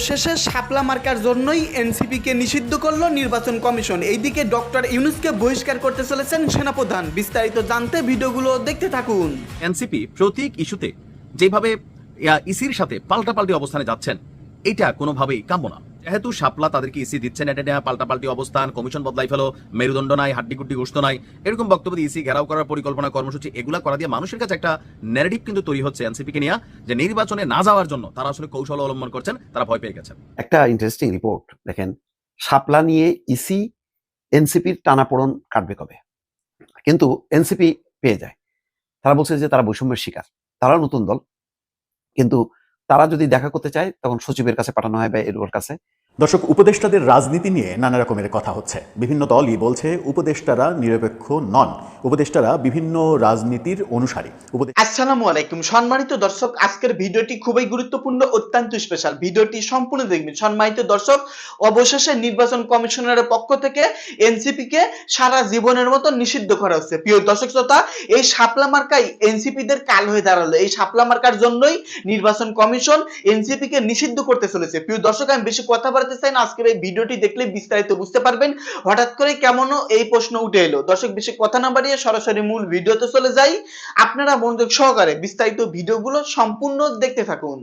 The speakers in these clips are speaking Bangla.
অবশেষে শাপলা মার্কার জন্যই এনসিপিকে নিষিদ্ধ করল নির্বাচন কমিশন। এইদিকে ডক্টর ইউনুসকে বহিষ্কার করতে চলেছেন সেনাপ্রধান। বিস্তারিত জানতে ভিডিওগুলো দেখতে থাকুন। এনসিপি প্রতীক ইস্যুতে যেভাবে ইসির সাথে পাল্টাপাল্টি অবস্থানে যাচ্ছেন, এটা কোনোভাবেই কাম্য না। যেহেতু শাপলা তাদেরকে ইসি দিচ্ছেন এটা নেওয়া পাল্টাপাল্টি অবস্থান কমিশন বদলাই ফেলো, মেরুদণ্ড নাই হাড্ডিগুড্ডি গোস্ত নাই, এরকম বক্তব্য দিয়ে ইসি ঘেরাও করার পরিকল্পনা কর্মসূচি, এগুলা করা দিয়ে মানুষের কাছে একটা ন্যারেটিভ কিন্তু তৈরি হচ্ছে এনসিপি কে নিয়ে, যে নির্বাচনে না যাওয়ার জন্য তারা আসলে কৌশল অবলম্বন করছেন, তারা ভয় পেয়ে গেছেন। একটা ইন্টারেস্টিং রিপোর্ট দেখেন, শাপলা নিয়ে ইসি এনসিপির টানাপোড়ন কাটবে কবে? কিন্তু এনসিপি পেয়ে যায়। তারা বলছে যে তারা বৈষম্যের শিকার তারা নতুন দল, কিন্তু তারা যদি দেখা করতে চায়, তখন সচিবের কাছে পাঠানো হয় বা এর কাছে। দর্শক, উপদেষ্টাদের রাজনীতি নিয়ে নানা রকমের কথা হচ্ছে। বিভিন্ন দলই বলছে, উপদেষ্টারা নিরপেক্ষ নন। উপদেষ্টারা বিভিন্ন রাজনীতির অনুসারী। আসসালামু আলাইকুম। সম্মানিত দর্শক, আজকের ভিডিওটি খুবই গুরুত্বপূর্ণ, অত্যন্ত স্পেশাল ভিডিওটি সম্পূর্ণ দেখবেন। সম্মানিত দর্শক, অবশেষে নির্বাচন কমিশনের পক্ষ থেকে এনসিপি কে সারা জীবনের মতো নিষিদ্ধ করা হচ্ছে। প্রিয় দর্শক শ্রোতা, এই শাপলা মার্কাই এনসিপি দের কাল হয়ে দাঁড়াল। এই শাপলা মার্কার জন্যই নির্বাচন কমিশন এনসিপি কে নিষিদ্ধ করতে চলেছে। প্রিয় দর্শক, আমি বেশি কথা বলতে চাই না, আজকের এই ভিডিওটি দেখলে বিস্তারিত বুঝতে পারবেন। হঠাৎ করে কেমনও এই প্রশ্ন উঠে এলো। দর্শক, বেশি কথা না বাড়িয়ে সরাসরি মূল ভিডিওতে চলে যাই। আপনারা মনোযোগ সহকারে বিস্তারিত ভিডিওগুলো সম্পূর্ণ দেখতে থাকুন।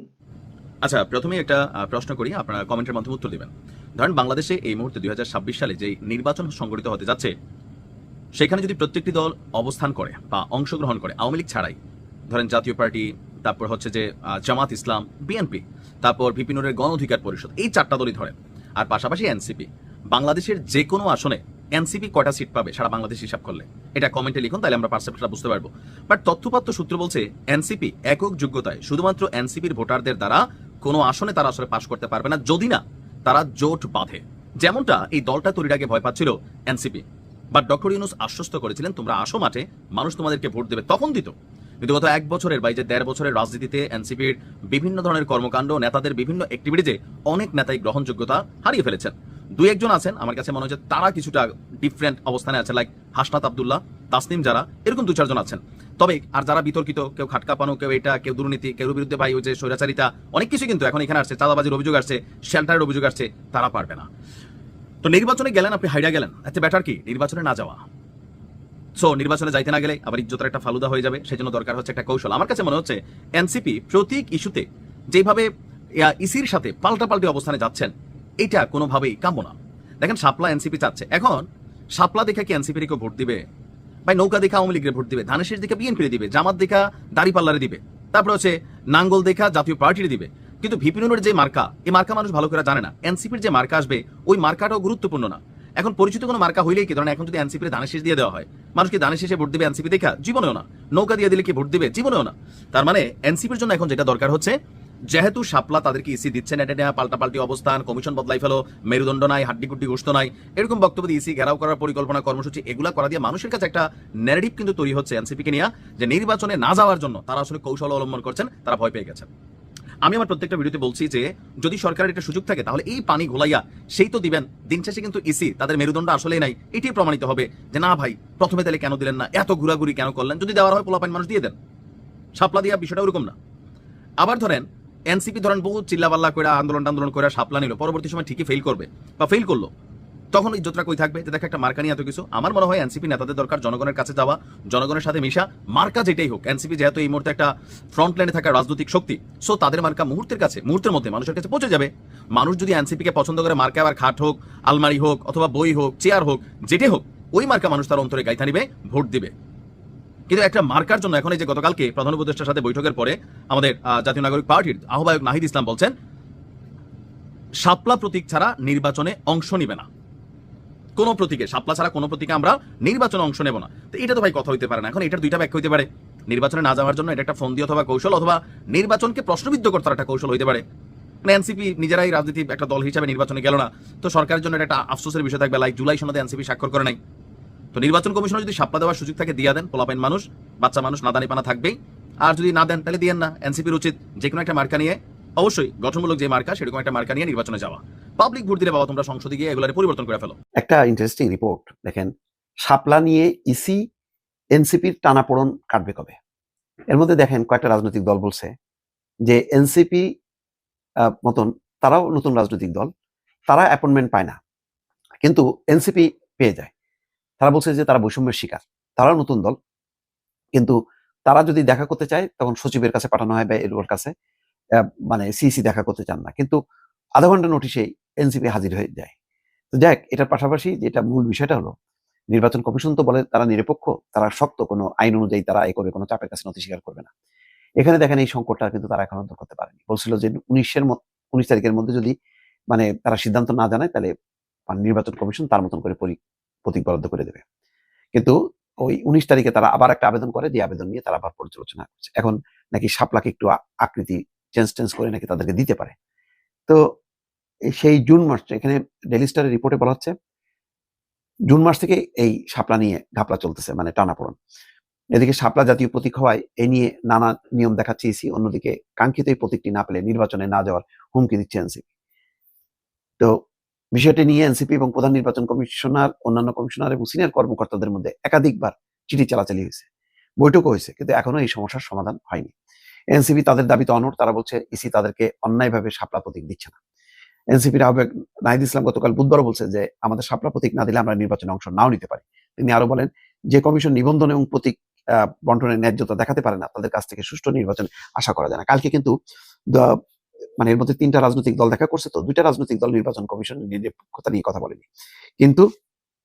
আচ্ছা প্রথমে একটা প্রশ্ন করি। আপনারা কমেন্টের মাধ্যমে উত্তর দিবেন। ধরেন, বাংলাদেশে এই মুহূর্তে দুই হাজার ছাব্বিশ সালে যে নির্বাচন সংগঠিত হতে যাচ্ছে, সেখানে যদি প্রত্যেকটি দল অবস্থান করে বা অংশগ্রহণ করে আওয়ামী লীগ ছাড়াই, ধরেন জাতীয় পার্টি তারপর হচ্ছে যে জামাত ইসলাম বিএনপি তারপর বিপিনুরের গণ অধিকার পরিষদ, এই চারটা দলই ধরেন। আর পাশাপাশি এনসিপি বাংলাদেশের যে কোনো আসনে এনসিপি কয়টা সিট পাবে সারা বাংলাদেশ হিসাব করলে। এটা কমেন্টে লিখুন, তাহলে আমরা পার্সেপ্টটা বুঝতে পারব। বাট তথ্যপাত্র সূত্র বলছে এনসিপি একক যোগ্যতায় শুধুমাত্র এনসিপির ভোটারদের দ্বারা কোনো আসনে তারা আসলে পাশ করতে পারবে না, যদি না তারা জোট বাঁধে। যেমনটা এই দলটা তৈরির আগে ভয় পাচ্ছিল এনসিপি বাট ডক্টর ইউনুস আশ্বস্ত করেছিলেন, তোমরা আসো মাঠে, মানুষ তোমাদেরকে ভোট দেবে, তখন দিত। কিন্তু গত এক বছরের বা যে দেড় বছরের রাজনীতিতে এনসিপির বিভিন্ন ধরনের কর্মকাণ্ড, নেতাদের বিভিন্ন অ্যাক্টিভিটিতে অনেক নেতাই গ্রহণযোগ্যতা হারিয়ে ফেলেছেন। দুই একজন আছেন, আমার কাছে মনে হচ্ছে তারা কিছুটা ডিফারেন্ট অবস্থানে আছে লাইক হাসনাত আবদুল্লাহ, তাসনিম যারা, এরকম দু চারজন আছেন। তবে আর যারা বিতর্কিত, কেউ খাটকাপানো কেউ এটা, কেউ দুর্নীতি, কেউ বিরুদ্ধে ভাই যে স্বৈরাচারিতা, অনেক কিছু কিন্তু এখন এখানে আসছে, চাঁদাবাজির অভিযোগ আসছে শেল্টারের অভিযোগ আসছে, তারা পারবে না। তো নির্বাচনে গেলেন, আপনি হাইডা গেলেন, এতে বেটার কি? নির্বাচনে না যাওয়া। সো নির্বাচনে যাইতে না গেলে আবার ইজ্জতের একটা ফালুদা হয়ে যাবে, সেজন্য দরকার হচ্ছে একটা কৌশল। আমার কাছে মনে হচ্ছে এনসিপি প্রতীক ইস্যুতে যেভাবে ইসির সাথে পাল্টাপাল্টি অবস্থানে যাচ্ছেন, এটা কোনোভাবেই কাম্য না। দেখেন শাপলা এনসিপি চাচ্ছে। এখন শাপলা দেখে কি এনসিপির ভোট দিবে? ভাই নৌকা দেখা আওয়ামী লীগের ভোট দিবে? ধানেশের দিকে বিএনপি দিবে, জামাত দেখা দাড়িপাল্লারে দিবে। তারপরে হচ্ছে নাঙ্গল দেখা জাতীয় পার্টির দিবে। কিন্তু ভিপিনুরের যে মার্কা এই মার্কা মানুষ ভালো করে জানে না। এনসিপির যে মার্কা আসবে, ওই মার্কাটাও গুরুত্বপূর্ণ না। এখন পরিচিত কোনো মার্কা হইলেই কি? ধরেন এখন যদি এনসিপির ধানের শেষ দিয়ে দেওয়া হয়, মানুষ কি ধানের শেষে ভোট দিবে এনসিপি দেখা? জীবনেও না। নৌকা দিয়ে দিলে কি ভোট দিবে? জীবনেও না। তার মানে এনসিপির জন্য এখন যেটা দরকার হচ্ছে, যেহেতু শাপলা তাদেরকে ইসি দিচ্ছেন এটা নেওয়া পাল্টাপাল্টি অবস্থান, কমিশন বদলাই ফেলো, মেরুদণ্ড নাই হাড্ডিগুড্ডি গোস্ত নাই, এরকম বক্তব্য দিয়ে ইসি ঘেরাও করার পরিকল্পনা, কর্মসূচি এগুলা করা দিয়ে মানুষের কাছে একটা ন্যারেটিভ কিন্তু তৈরি হচ্ছে এনসিপি কে নিয়ে, যে নির্বাচনে না যাওয়ার জন্য তারা আসলে কৌশল অবলম্বন করছেন, তারা ভয় পেয়ে গেছেন। আমি আমার প্রত্যেকটা ভিডিওতে বলছি যে, যদি সরকারের একটা সুযোগ থাকে, তাহলে এই পানি ঘোলাইয়া সেই তো দিবেন। দিন শেষে কিন্তু ইসি তাদের মেরুদণ্ড আসলেই নাই। এটি প্রমাণিত হবে যে, না ভাই, প্রথমে তাহলে কেন দিলেন না? এত ঘুরাঘুরি কেন করলেন? যদি দেওয়া হয় পোলাপাইন মানুষ দিয়ে দেন। সাপলা দিয়া বিষয়টা ওরকম না। আবার ধরেন, এনসিপি ধরেন বহু চিল্লাপাল্লা করে আন্দোলন আন্দোলন করে সাপলা নিল, পরবর্তী সময় ঠিকই ফেল করবে, বা ফেল করল। তখন ইজ্জতটা কই থাকবে যে দেখো একটা মার্কা নিয়ে এত কিছু। আমার মনে হয় এনসিপি নেতাদের দরকার জনগণের কাছে যাওয়া, জনগণের সাথে মিশা, মার্কা যেটাই হোক। এনসিপি যেহেতু এই মুহূর্তে একটা ফ্রন্ট লাইনে থাকা রাজনৈতিক শক্তি সো তাদের মার্কা মুহূর্তের কাছে, মুহূর্তের মধ্যে মানুষের কাছে পৌঁছে যাবে। মানুষ যদি এনসিপি কে পছন্দ করে মার্কা, আবার খাট হোক, আলমারি হোক, অথবা বই হোক চেয়ার হোক, যেটাই হোক, ওই মার্কা মানুষ তার অন্তরে গাইথা নিবে, ভোট দিবে। কিন্তু একটা মার্কার জন্য এখন এই যে গতকালকে প্রধান উপদেষ্টার সাথে বৈঠকের পরে আমাদের জাতীয় নাগরিক পার্টির আহ্বায়ক নাহিদ ইসলাম বলছেন শাপলা প্রতীক ছাড়া নির্বাচনে অংশ নিবে না। কোনো প্রতীকে, শাপলা ছাড়া কোনো প্রতীকে আমরা নির্বাচনে অংশ নেব না। তো এটা তো ভাই কথা হইতে পারে না। এখন এটার দুইটা ব্যাখ্যা হইতে পারে। নির্বাচনে না যাওয়ার জন্য এটা একটা ফন্দি অথবা কৌশল অথবা নির্বাচনকে প্রশ্নবিদ্ধ করতে একটা কৌশল হইতে পারে। এনসিপি নিজেরাই রাজনীতি একটা দল হিসাবে নির্বাচনে গেল না। তো সরকারের জন্য এটা একটা আফসোসের বিষয় থাকবে। লাইক জুলাই সনদে এনসিপি স্বাক্ষর করে নাই। তো নির্বাচন কমিশন যদি সাপলা দেওয়ার সুযোগ থাকে, দিয়া দেন। পোলাপাইন মানুষ, বাচ্চা মানুষ নাদানি পানা থাকবেই। আর যদি না দেন, তাহলে দিয়েন না। এনসিপির উচিত যে কোনো একটা মার্কা নিয়ে অবশ্যই গঠনমূলক যে মার্কা, সেরকম একটা মার্কা নিয়ে নির্বাচনে যাওয়া। পাবলিক ভোট দিলে বাবা, তোমরা সংসদে গিয়ে এগুলোর পরিবর্তন করে ফেলো। একটা ইন্টারেস্টিং রিপোর্ট দেখেন, শাপলা নিয়ে ইসি এনসিপির টানাপোড়ন কাটবে কবে? এর মধ্যে দেখেন, কয়েকটা রাজনৈতিক দল বলছে যে এনসিপি মতন তারাও নতুন রাজনৈতিক দল, তারা অ্যাপয়েন্টমেন্ট পায় না। কিন্তু এনসিপি পেয়ে যায়। তারা বলছে যে তারা বৈষম্যের শিকার, তারাও নতুন দল। কিন্তু তারা যদি দেখা করতে চায়, তখন সচিবের কাছে পাঠানো হয় বা এর কাছে। মানে সিসি দেখা করতে চান না। কিন্তু আধা ঘণ্টা নোটিশেই এনসিপি হাজির হয়ে যায়। তো যাক, এটার পাশাপাশি যেটা মূল বিষয়টা হলো, নির্বাচন কমিশন তো বলে তারা নিরপেক্ষ, তারা শক্ত, কোনো আইন অনুযায়ী তারা এ করে কোনো চাপের কাছে নথি স্বীকার করবে না। এখানে দেখেন এই সংকটটা কিন্তু তারা এখনও করতে পারেনি। বলছিল যে উনিশের উনিশ তারিখের মধ্যে যদি মানে তারা সিদ্ধান্ত না জানায়, তাহলে মানে নির্বাচন কমিশন তার মতন করে পরি- প্রতীক বরাদ্দ করে দেবে। কিন্তু ওই উনিশ তারিখে তারা আবার একটা আবেদন করে, যে আবেদন নিয়ে তারা আবার পর্যালোচনা করছে। এখন নাকি সাপলাকে একটু আকৃতি চেঞ্জ টেঞ্জ করে নাকি তাদেরকে দিতে পারে। তো সেই জুন মাস এখানে ডেলি স্টারের রিপোর্টে বলা হচ্ছে, জুন মাস থেকে এই শাপলা নিয়ে ঘাপলা চলতেছে মানে টানাপোড়ন। এদিকে শাপলা জাতীয় প্রতীক হওয়ায় এ নিয়ে নানা নিয়ম দেখাচ্ছে ইসি, অন্যদিকে কাঙ্ক্ষিত এই প্রতীকটি না পেলে নির্বাচনে না যাওয়ার হুমকি দিচ্ছে এনসিপি। তো বিষয়টি নিয়ে এনসিপি এবং প্রধান নির্বাচন কমিশনার, অন্যান্য কমিশনার এবং সিনিয়র কর্মকর্তাদের মধ্যে একাধিকবার চিঠি চালাচালি হয়েছে, বৈঠকও হয়েছে, কিন্তু এখনও এই সমস্যার সমাধান হয়নি। এনসিপি তাদের দাবিতে অনর তারা বলছে, ইসি তাদেরকে অন্যায়ভাবে শাপলা প্রতীক দিচ্ছে না। এনসিপির আহ্বায়ক নাহিদ ইসলাম গতকাল বুধবার বলছে যে, আমাদের শাপলা প্রতীক না দিলে আমরা নির্বাচনে অংশ নাও নিতে পারি। তিনি আরও বলেন, যে কমিশন নিবন্ধন এবং প্রতীক বন্টনের ন্যায্যতা দেখাতে পারে না, তাদের কাছ থেকে সুষ্ঠু নির্বাচন আশা করা যায় না। কালকে কিন্তু মানে এর মধ্যে তিনটা রাজনৈতিক দল দেখা করছে তো, দুইটা রাজনৈতিক দল নির্বাচন কমিশন নিরপেক্ষতা নিয়ে কথা বলেনি। কিন্তু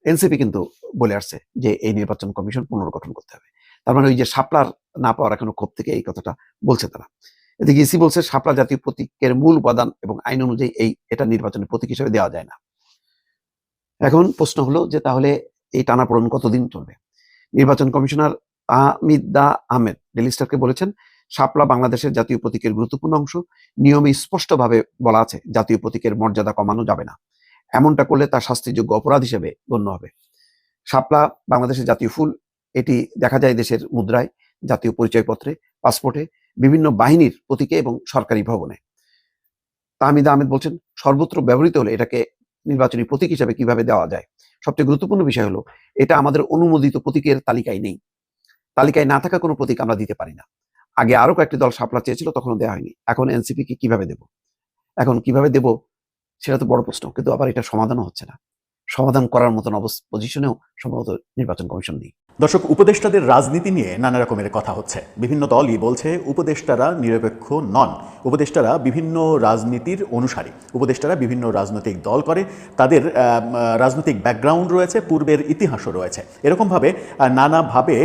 এনসিপি কিন্তু বলে আসছে যে, এই নির্বাচন কমিশন পুনর্গঠন করতে হবে। তার মানে ওই যে শাপলার না পাওয়ার এখনও ক্ষোভ থেকে এই কথাটা বলছে তারা। এদিকে ইসি বলছে, শাপলা জাতীয় প্রতীকের মূল উপাদান এবং আইন অনুযায়ী এই, এটা নির্বাচনের প্রতীক হিসেবে দেওয়া যায় না। এখন প্রশ্ন হলো যে তাহলে এই টানাপোড়েন কতদিন চলবে? নির্বাচন কমিশনার আমিদা আহমেদ ডেলি স্টারকে বলেছেন, শাপলা বাংলাদেশের জাতীয় প্রতীকের গুরুত্বপূর্ণ অংশ, নিয়মে স্পষ্টভাবে বলা আছে, জাতীয় প্রতীকের মর্যাদা কমানো যাবে না। এমনটা করলে তা শাস্তিযোগ্য অপরাধ হিসেবে গণ্য হবে। শাপলা বাংলাদেশের জাতীয় ফুল এটি দেখা যায় দেশের মুদ্রায়, জাতীয় পরিচয়পত্রে পাসপোর্টে বিভিন্ন বাহিনীর প্রতীকে এবং সরকারি ভবনে। তাহমিদা আহমেদ বলছেন, সর্বত্র ব্যবহৃত হলে এটাকে নির্বাচনী প্রতীক হিসাবে কীভাবে দেওয়া যায়? সবচেয়ে গুরুত্বপূর্ণ বিষয় হলো, এটা আমাদের অনুমোদিত প্রতীকের তালিকায় নেই। তালিকায় না থাকা কোনো প্রতীক আমরা দিতে পারি না। আগে আরও কয়েকটি দল শাপলা চেয়েছিল, তখনও দেওয়া হয়নি। এখন এনসিপি কে কীভাবে দেব? এখন কীভাবে দেব? সেটা তো বড় প্রশ্ন, কিন্তু আবার এটা সমাধানও হচ্ছে না। সমাধান করার মতন অবস্থা পজিশনেও সম্ভবত নির্বাচন কমিশন নেই। দর্শক, উপদেষ্টাদের রাজনীতি নিয়ে নানা রকমের কথা হচ্ছে। বিভিন্ন দলই বলছে, উপদেষ্টারা নিরপেক্ষ নন। উপদেষ্টারা বিভিন্ন রাজনীতির অনুসারী। উপদেষ্টারা বিভিন্ন রাজনৈতিক দল করে। তাদের রাজনৈতিক ব্যাকগ্রাউন্ড রয়েছে, পূর্বের ইতিহাসও রয়েছে। এরকমভাবে নানাভাবে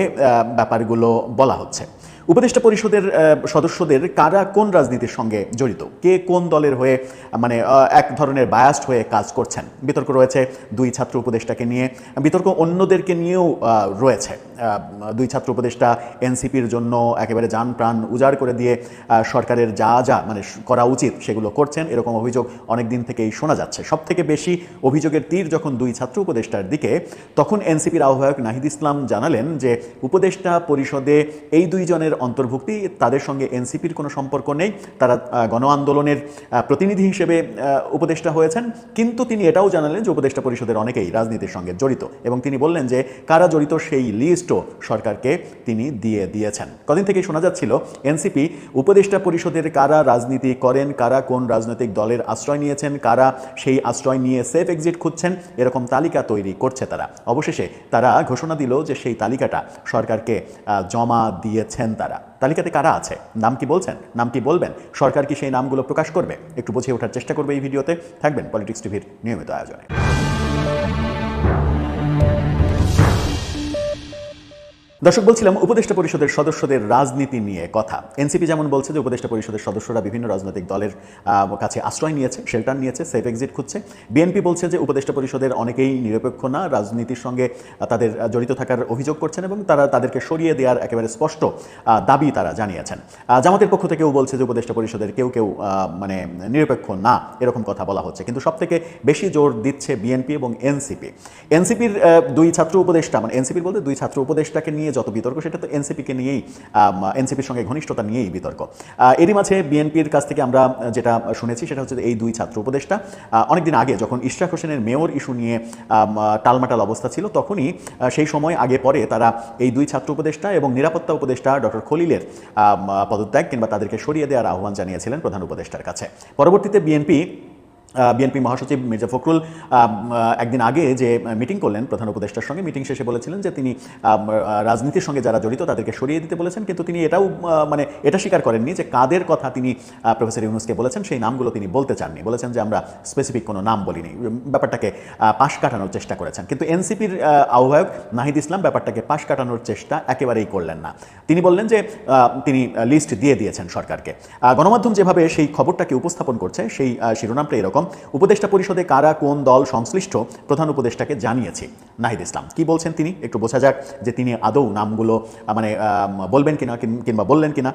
ব্যাপারগুলো বলা হচ্ছে। উপদেষ্টা পরিষদের সদস্যদের কারা কোন রাজনীতির সঙ্গে জড়িত? কে কোন দলের হয়ে মানে এক ধরনের বায়াস্ট হয়ে কাজ করছেন? বিতর্ক রয়েছে দুই ছাত্র উপদেষ্টাকে নিয়ে। বিতর্ক অন্যদেরকে নিয়েও রয়েছে। দুই ছাত্র উপদেষ্টা এনসিপির জন্য একেবারে যান প্রাণ উজাড় করে দিয়ে সরকারের যা যা মানে করা উচিত সেগুলো করছেন। এরকম অভিযোগ অনেক দিন থেকেই শোনা যাচ্ছে। সব থেকে বেশি অভিযোগের তীর যখন দুই ছাত্র উপদেষ্টার দিকে, তখন এনসিপির আহ্বায়ক নাহিদ ইসলাম জানালেন যে, উপদেষ্টা পরিষদে এই দুইজনের অন্তর্ভুক্তি, তাদের সঙ্গে এনসিপির কোনো সম্পর্ক নেই, তারা গণ আন্দোলনের প্রতিনিধি হিসেবে উপদেষ্টা হয়েছেন। কিন্তু তিনি এটাও জানালেন যে উপদেষ্টা পরিষদের অনেকেই রাজনীতির সঙ্গে জড়িত এবং তিনি বললেন যে কারা জড়িত সেই লিস্টও সরকারকে তিনি দিয়ে দিয়েছেন। কদিন থেকেই শোনা যাচ্ছিল, এনসিপি উপদেষ্টা পরিষদের কারা রাজনীতি করেন, কারা কোন রাজনৈতিক দলের আশ্রয় নিয়েছেন, কারা সেই আশ্রয় নিয়ে সেফ এক্সিট খুঁজছেন, এরকম তালিকা তৈরি করছে তারা। অবশেষে তারা ঘোষণা দিল যে সেই তালিকাটা সরকারকে জমা দিয়েছেন তারা। তালিকাতে কারা? আছে? নাম কি বলছেন? নাম কি বলবেন? সরকার কি সেই নামগুলো প্রকাশ করবে? একটু বুঝিয়ে ওঠার চেষ্টা করবে এই ভিডিওতে। থাকবেন পলিটিক্স টিভির নিয়মিত আয়োজনে। দর্শক, বলছিলাম উপদেষ্টা পরিষদের সদস্যদের রাজনীতি নিয়ে কথা। এনসিপি যেমন বলছে যে, উপদেষ্টা পরিষদের সদস্যরা বিভিন্ন রাজনৈতিক দলের কাছে আশ্রয় নিয়েছে শেল্টার নিয়েছে সেফ এক্সিট খুঁজছে। বিএনপি বলছে যে, উপদেষ্টা পরিষদের অনেকেই নিরপেক্ষ না, রাজনীতির সঙ্গে তাদের জড়িত থাকার অভিযোগ করছেন এবং তারা তাদেরকে সরিয়ে দেওয়ার একেবারে স্পষ্ট দাবি তারা জানিয়েছেন। জামাতের পক্ষ থেকেও বলছে যে, উপদেষ্টা পরিষদের কেউ কেউ মানে নিরপেক্ষ না, এরকম কথা বলা হচ্ছে। কিন্তু সব থেকে বেশি জোর দিচ্ছে বিএনপি এবং এনসিপি। এনসিপির দুই ছাত্র উপদেষ্টা মানে এনসিপির বলতে দুই ছাত্র উপদেষ্টাকে নিয়ে নিয়ে যত বিতর্ক, সেটা তো এনসিপিকে নিয়েই এনসিপির সঙ্গে ঘনিষ্ঠতা নিয়েই বিতর্ক। এরই মাঝে বিএনপির কাছ থেকে আমরা যেটা শুনেছি, সেটা হচ্ছে এই দুই ছাত্র উপদেষ্টা অনেকদিন আগে যখন ইশরাক হোসেনের মেয়র ইস্যু নিয়ে টালমাটাল অবস্থা ছিল, তখনই সেই সময় আগে পরে তারা এই দুই ছাত্র উপদেষ্টা এবং নিরাপত্তা উপদেষ্টা ডক্টর খলিলের পদত্যাগ কিংবা তাদেরকে সরিয়ে দেওয়ার আহ্বান জানিয়েছিলেন প্রধান উপদেষ্টার কাছে। পরবর্তীতে বিএনপি বিএনপি মহাসচিব মির্জা ফখরুল একদিন আগে যে মিটিং করলেন প্রধান উপদেষ্টার সঙ্গে, মিটিং শেষে বলেছিলেন যে তিনি রাজনীতির সঙ্গে যারা জড়িত তাদেরকে সরিয়ে দিতে বলেছেন, কিন্তু তিনি এটাও মানে এটা স্বীকার করেননি যে কাদের কথা তিনি প্রফেসর ইউনুসকে বলেছেন, সেই নামগুলো তিনি বলতে চাননি। বলেছেন যে আমরা স্পেসিফিক কোনো নাম বলিনি। ব্যাপারটাকে পাশ কাটানোর চেষ্টা করেছেন। কিন্তু এনসিপির আহ্বায়ক নাহিদ ইসলাম ব্যাপারটাকে পাশ কাটানোর চেষ্টা একেবারেই করলেন না। তিনি বললেন যে তিনি লিস্ট দিয়ে দিয়েছেন সরকারকে। গণমাধ্যম যেভাবে সেই খবরটাকে উপস্থাপন করছে, সেই শিরোনামটা এরকম উপদেষ্টা পরিষদে কারা কোন দল সংশ্লিষ্ট, প্রধান উপদেষ্টাকে জানিয়েছে। নাহিদ ইসলাম, কি বলছেন তিনি? একটু বোঝা যাক যে তিনি আদৌ নামগুলো মানে বলবেন কিনা, কিংবা বললেন কিনা।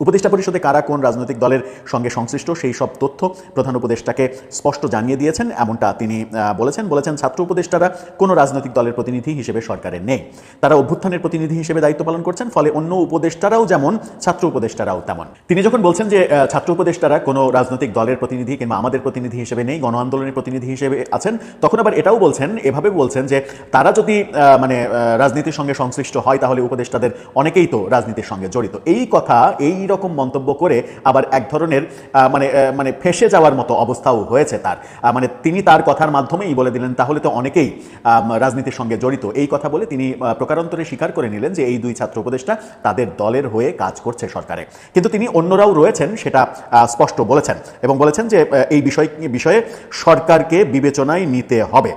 উপদেষ্টা পরিষদে কারা কোন রাজনৈতিক দলের সঙ্গে সংশ্লিষ্ট সেই সব তথ্য প্রধান উপদেষ্টাকে স্পষ্ট জানিয়ে দিয়েছেন, এমনটা তিনি বলেছেন। বলেছেন, ছাত্র উপদেষ্টারা কোনো রাজনৈতিক দলের প্রতিনিধি হিসেবে সরকারের নেই। তারা অভ্যুত্থানের প্রতিনিধি হিসেবে দায়িত্ব পালন করছেন, ফলে অন্য উপদেষ্টারাও যেমন, ছাত্র উপদেষ্টারাও তেমন। তিনি যখন বলছেন যে ছাত্র উপদেষ্টারা কোনো রাজনৈতিক দলের প্রতিনিধি কিংবা আমাদের প্রতিনিধি হিসেবে নেই, গণ আন্দোলনের প্রতিনিধি হিসেবে আছেন, তখন আবার এটাও বলছেন, এভাবে বলছেন যে, তারা যদি মানে রাজনীতির সঙ্গে সংশ্লিষ্ট হয়, তাহলে উপদেষ্টাদের অনেকেই তো রাজনীতির সঙ্গে জড়িত। এই কথা, এই রকম মন্তব্য করে আবার এক ধরনের মানে মানে ফেসে যাওয়ার মতো অবস্থাও হয়েছে তার। মানে তিনি তার কথার মাধ্যমেই বলে দিলেন, তাহলে তো অনেকেই রাজনীতির সঙ্গে জড়িত। এই কথা বলে তিনি প্রকারান্তরে স্বীকার করে নিলেন যে এই দুই ছাত্র উপদেষ্টা তাদের দলের হয়ে কাজ করছে সরকারে। কিন্তু তিনি অন্যরাও রয়েছেন, সেটা স্পষ্ট বলেছেন এবং বলেছেন যে এই বিষয়, বিষয়ে সরকারকে বিবেচনায় নিতে হবে।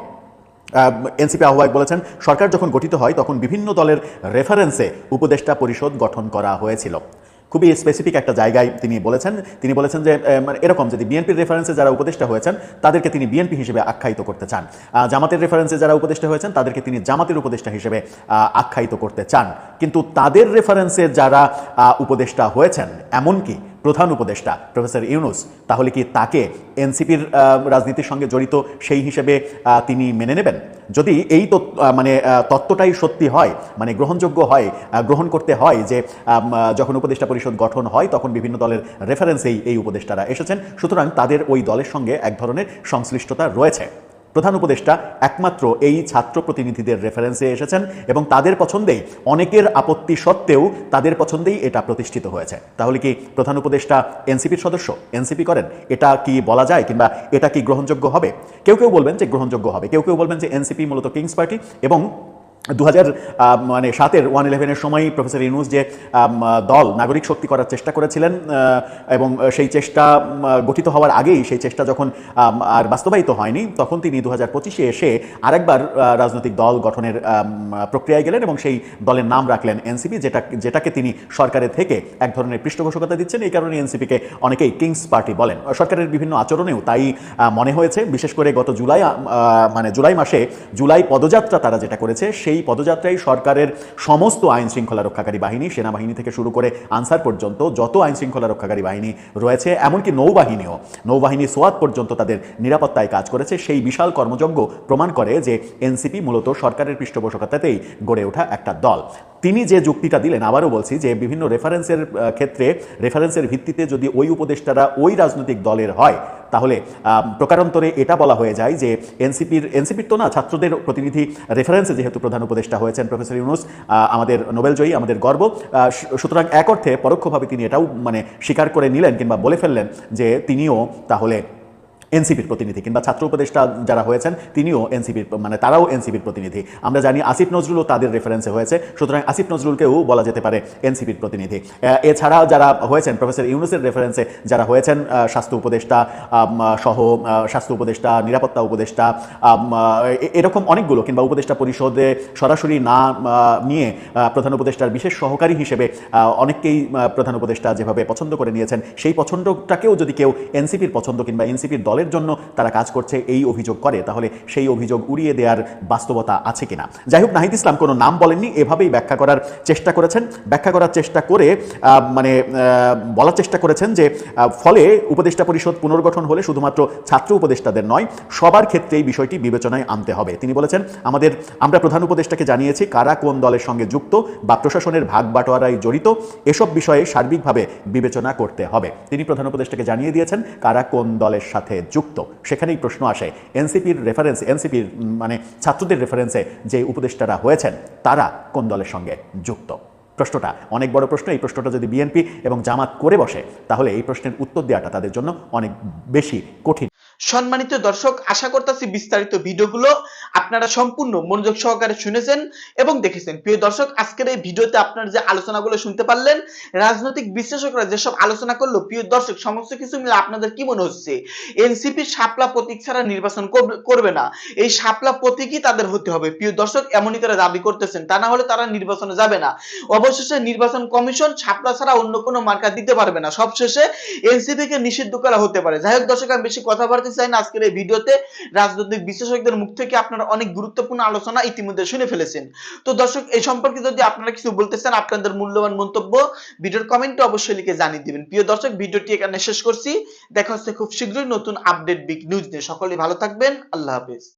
এনসিপি আহ্বায়ক বলেছেন, সরকার যখন গঠিত হয় তখন বিভিন্ন দলের রেফারেন্সে উপদেষ্টা পরিষদ গঠন করা হয়েছিল। খুবই স্পেসিফিক একটা জায়গায় তিনি বলেছেন। তিনি বলেছেন যে মানে এরকম যদি বিএনপির রেফারেন্সে যারা উপদেষ্টা হয়েছেন, তাদেরকে তিনি বিএনপি হিসেবে আখ্যায়িত করতে চান। জামাতের রেফারেন্সে যারা উপদেষ্টা হয়েছেন, তাদেরকে তিনি জামাতের উপদেষ্টা হিসেবে আখ্যায়িত করতে চান। কিন্তু তাদের রেফারেন্সে যারা উপদেষ্টা হয়েছেন, এমনকি প্রধান উপদেষ্টা, প্রফেসর ইউনুস। তাহলে কি তাকে এনসিপির রাজনীতির সঙ্গে জড়িত সেই হিসেবে তিনি মেনে নেবেন? যদি এই মানে তত্ত্বটাই সত্যি হয় মানে গ্রহণযোগ্য হয় গ্রহণ করতে হয় যে যখন উপদেষ্টা পরিষদ গঠন হয়, তখন বিভিন্ন দলের রেফারেন্সেই এই উপদেষ্টারা এসেছেন। সুতরাং তাদের ওই দলের সঙ্গে এক ধরনের সংশ্লিষ্টতা রয়েছে। প্রধান উপদেষ্টা একমাত্র এই ছাত্র প্রতিনিধিদের রেফারেন্সে এসেছেন এবং তাদের পছন্দেই অনেকের আপত্তি সত্ত্বেও তাদের পছন্দেই এটা প্রতিষ্ঠিত হয়েছে। তাহলে কি প্রধান উপদেষ্টা এনসিপির সদস্য? এনসিপি করেন? এটা কি বলা যায় কিংবা এটা কি গ্রহণযোগ্য হবে? কেউ কেউ বলবেন যে গ্রহণযোগ্য হবে। কেউ কেউ বলবেন যে এনসিপি মূলত কিংস পার্টি এবং দু হাজার মানে সাতের ওয়ান ইলেভেনের সময় প্রফেসর ইউনুস যে দল নাগরিক শক্তি করার চেষ্টা করেছিলেন এবং সেই চেষ্টা গঠিত হওয়ার আগেই সেই চেষ্টা যখন আর বাস্তবায়িত হয়নি, তখন তিনি দু হাজার পঁচিশে এসে আরেকবার রাজনৈতিক দল গঠনের প্রক্রিয়ায় গেলেন এবং সেই দলের নাম রাখলেন এনসিপি, যেটা, যেটাকে তিনি সরকারের থেকে এক ধরনের পৃষ্ঠপোষকতা দিচ্ছেন। এই কারণে এনসিপিকে অনেকেই কিংস পার্টি বলেন। সরকারের বিভিন্ন আচরণেও তাই মনে হয়েছে। বিশেষ করে গত জুলাই মানে জুলাই মাসে জুলাই পদযাত্রা তারা যেটা করেছে, সেই পদযাত্রায় সরকারের সমস্ত আইন শৃঙ্খলা রক্ষাকারী বাহিনী, সেনাবাহিনী থেকে শুরু করে আনসার পর্যন্ত যত আইন শৃঙ্খলা রক্ষাকারী বাহিনী রয়েছে, এমনকি নৌবাহিনীও, নৌবাহিনী সোয়াত পর্যন্ত তাদের নিরাপত্তায় কাজ করেছে, সেই বিশাল কর্মযজ্ঞ প্রমাণ করে যে এনসিপি মূলত সরকারের পৃষ্ঠপোষকতাতেই গড়ে ওঠা একটা দল। তিনি যে যুক্তিটা দিলেন, আবারও বলছি যে বিভিন্ন রেফারেন্সের ক্ষেত্রে রেফারেন্সের ভিত্তিতে যদি ওই উপদেষ্টারা ওই রাজনৈতিক দলের হয় তাহলে প্রকারান্তরে এটা বলা হয়ে যায় যে এনসিপির এনসিপির তো না, ছাত্রদের প্রতিনিধি রেফারেন্সে যেহেতু প্রধান উপদেষ্টা হয়েছেন প্রফেসর ইউনুস আমাদের নোবেলজয়ী আমাদের গর্ব সুতরাং এক অর্থে পরোক্ষভাবে তিনি এটাও মানে স্বীকার করে নিলেন কিংবা বলে ফেললেন যে তিনিও তাহলে এনসিপির প্রতিনিধি কিংবা ছাত্র উপদেষ্টা যারা হয়েছেন, তিনিও এনসিপির মানে তারাও এনসিপির প্রতিনিধি। আমরা জানি আসিফ নজরুলও তাদের রেফারেন্সে হয়েছে। সুতরাং আসিফ নজরুলকেও বলা যেতে পারে এনসিপির প্রতিনিধি। এছাড়া যারা হয়েছেন প্রফেসর ইউনুসের রেফারেন্সে যারা হয়েছেন স্বাস্থ্য উপদেষ্টা সহ স্বাস্থ্য উপদেষ্টা, নিরাপত্তা উপদেষ্টা এরকম অনেকগুলো কিংবা উপদেষ্টা পরিষদে সরাসরি না নিয়ে প্রধান উপদেষ্টার বিশেষ সহকারী হিসেবে অনেককেই প্রধান উপদেষ্টা যেভাবে পছন্দ করে নিয়েছেন, সেই পছন্দটাকেও যদি কেউ এনসিপির পছন্দ কিংবা এনসিপির দলের দলের জন্য তারা কাজ করছে, এই অভিযোগ করে। তাহলে সেই অভিযোগ উড়িয়ে দেওয়ার বাস্তবতা আছে কিনা? যাই হোক, নাহিদ ইসলাম কোনো নাম বলেননি, এভাবেই ব্যাখ্যা করার চেষ্টা করেছেন। ব্যাখ্যা করার চেষ্টা করে মানে বলার চেষ্টা করেছেন যে ফলে উপদেষ্টা পরিষদ পুনর্গঠন হলে শুধুমাত্র ছাত্র উপদেষ্টাদের নয়, সবার ক্ষেত্রেই বিষয়টি বিবেচনায় আনতে হবে। তিনি বলেছেন, আমাদের, আমরা প্রধান উপদেষ্টাকে জানিয়েছি, কারা কোন দলের সঙ্গে যুক্ত বা প্রশাসনের ভাগ বাটোয়ারায় জড়িত, এসব বিষয়ে সার্বিকভাবে বিবেচনা করতে হবে। তিনি প্রধান উপদেষ্টাকে জানিয়ে দিয়েছেন, কারা কোন দলের সাথে যুক্ত। সেখানেই প্রশ্ন আসে, এনসিপির রেফারেন্স এনসিপির মানে ছাত্রদের রেফারেন্সে যে উপদেষ্টারা হয়েছেন, তারা কোন দলের সঙ্গে যুক্ত? প্রশ্নটা অনেক বড় প্রশ্ন, এই প্রশ্নটা যদি বিএনপি এবং জামাত করে বসে, তাহলে এই প্রশ্নের উত্তর দেওয়াটা তাদের জন্য অনেক বেশি কঠিন। সম্মানিত দর্শক, আশা করতেছি বিস্তারিত ভিডিওগুলো আপনারা সম্পূর্ণ মনোযোগ সহকারে শুনেছেন এবং দেখেছেন। প্রিয় দর্শক, আজকের এই ভিডিওতে আপনারা যে আলোচনাগুলো শুনতে পারলেন, রাজনৈতিক বিশ্লেষকরা যেসব আলোচনা করল, প্রিয় দর্শক, সমস্ত কিছু মিলে আপনাদের কি মনে হচ্ছে? এনসিপি শাপলা প্রতীক ছাড়া নির্বাচন করবে- না। এই শাপলা প্রতীকই তাদের হতে হবে। প্রিয় দর্শক, এমনই তারা দাবি করতেছেন, তা না হলে তারা নির্বাচনে যাবে না। অবশেষে নির্বাচন কমিশন শাপলা ছাড়া অন্য কোনো মার্কা দিতে পারবে না। সবশেষে এনসিপি কে নিষিদ্ধ করা হতে পারে। যাই হোক দর্শক, আমি বেশি কথা বলতে চাই না আজকের এই ভিডিওতে রাজনৈতিক বিশ্লেষকদের মুখ থেকে আপনারা অনেক গুরুত্বপূর্ণ আলোচনা ইতিমধ্যে শুনে ফেলেছেন। তো দর্শক, এই সম্পর্কে যদি আপনারা কিছু বলতে চান, আপনাদের মূল্যবান মন্তব্য ভিডিওর কমেন্টে অবশ্যই লিখে জানিয়ে দিবেন। প্রিয় দর্শক, ভিডিওটি এখানে শেষ করছি। দেখা হচ্ছে খুব শীঘ্রই নতুন আপডেট বিগ নিউজ নিয়ে। সকলেই ভালো থাকবেন। আল্লাহ হাফেজ।